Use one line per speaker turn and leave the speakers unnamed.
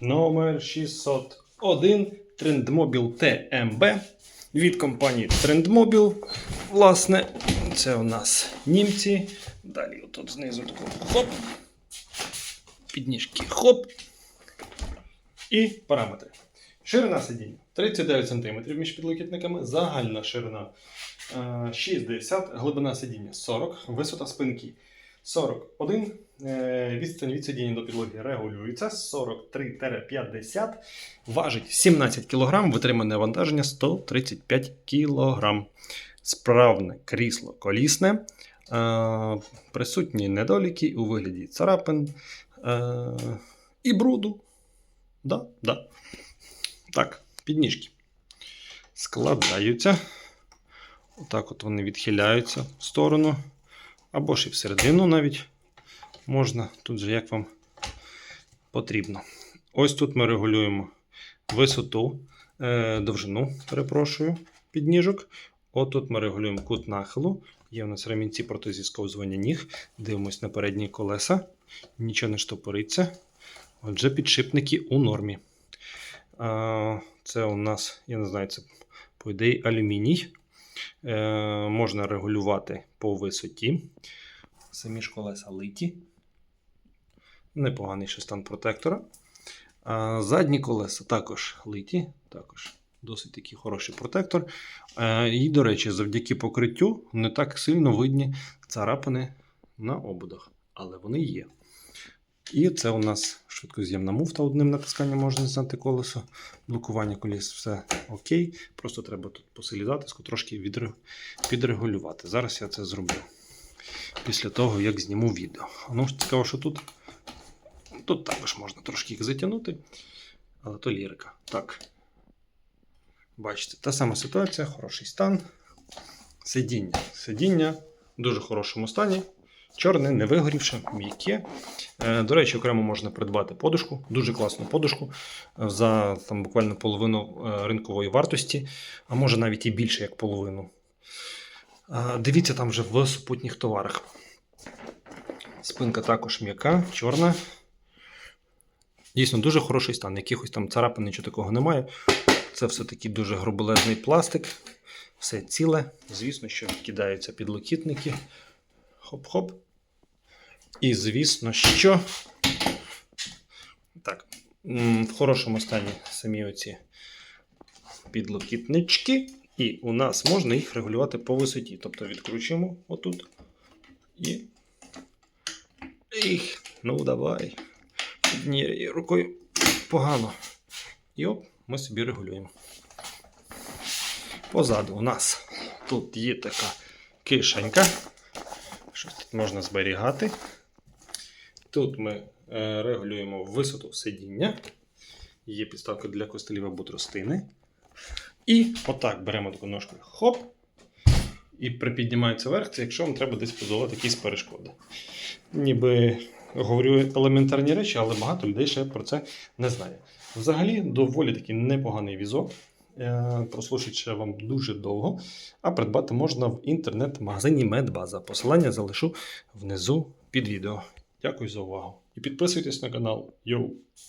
Номер 601 Trendmobil TMB від компанії Trendmobil. Власне, це у нас німці. Далі тут знизу хоп. Підніжки хоп. І параметри. Ширина сидіння 39 см між підлокітниками, загальна ширина е, 60, глибина сидіння 40, висота спинки 41, е, відстань від сидіння до підлоги регулюється 43-50, важить 17 кг, витримане навантаження 135 кг. Справне крісло колісне, е, присутні недоліки у вигляді царапин е, і бруду. Да, да. Так, підніжки. Складаються. Отак от вони відхиляються в сторону. Або ж і всередину навіть можна. Тут же як вам потрібно. Ось тут ми регулюємо висоту, е, довжину, перепрошую, підніжок. От тут ми регулюємо кут нахилу. Є у нас ремінці проти зісковзування ніг. Дивимось на передні колеса. Нічого не штопориться. Отже, підшипники у нормі. Це у нас, я не знаю, це по ідеї алюміній. Е, Можна регулювати по висоті. Самі ж колеса литі. Непоганий ще стан протектора. А, Задні колеса також литі. Також досить такий хороший протектор. І, до речі, завдяки покриттю не так сильно видні царапини на ободах. Але вони є. І це у нас швидкоз'ємна муфта. Одним натисканням можна зняти колесо. Блокування коліс все окей. Просто треба тут по силі затиску трошки підрегулювати. Зараз я це зроблю. Після того, як зніму відео. Ну, цікаво, що тут. Тут також можна трошки їх затягнути. Але то лірика. Так. Бачите, та сама ситуація, хороший стан. Сидіння. Сидіння в дуже хорошому стані. Чорне, не вигорівше, м'яке. Е, До речі, окремо можна придбати подушку, дуже класну подушку е, за там, буквально половину е, ринкової вартості, а може навіть і більше, як половину. Е, Дивіться там вже в супутніх товарах. Спинка також м'яка, чорна. Дійсно, дуже хороший стан. Якихось там царапин, нічого такого немає. Це все-таки дуже грубелезний пластик. Все ціле. Звісно, що кидаються підлокітники. Хоп-хоп. І звісно, що. Так, в хорошому стані самі оці підлокітнички. І у нас можна їх регулювати по висоті. Тобто відкручуємо отут. І. Їх, ну давай. Однією рукою погано. І оп, ми собі регулюємо. Позаду у нас тут є така кишенька. Щось тут можна зберігати. Тут ми е, регулюємо висоту сидіння. Є підставка для костелів або тростини. І отак беремо таку ножку. Хоп. І припіднімається вверх, це якщо вам треба десь подолати якісь перешкоди. Ніби говорю елементарні речі, але багато людей ще про це не знає. Взагалі, доволі такий непоганий візок. Е, Прослушать ще вам дуже довго, а придбати можна в інтернет-магазині Медбаза. Посилання залишу внизу під відео. Дякую за увагу. І підписуйтесь на канал. Йоу!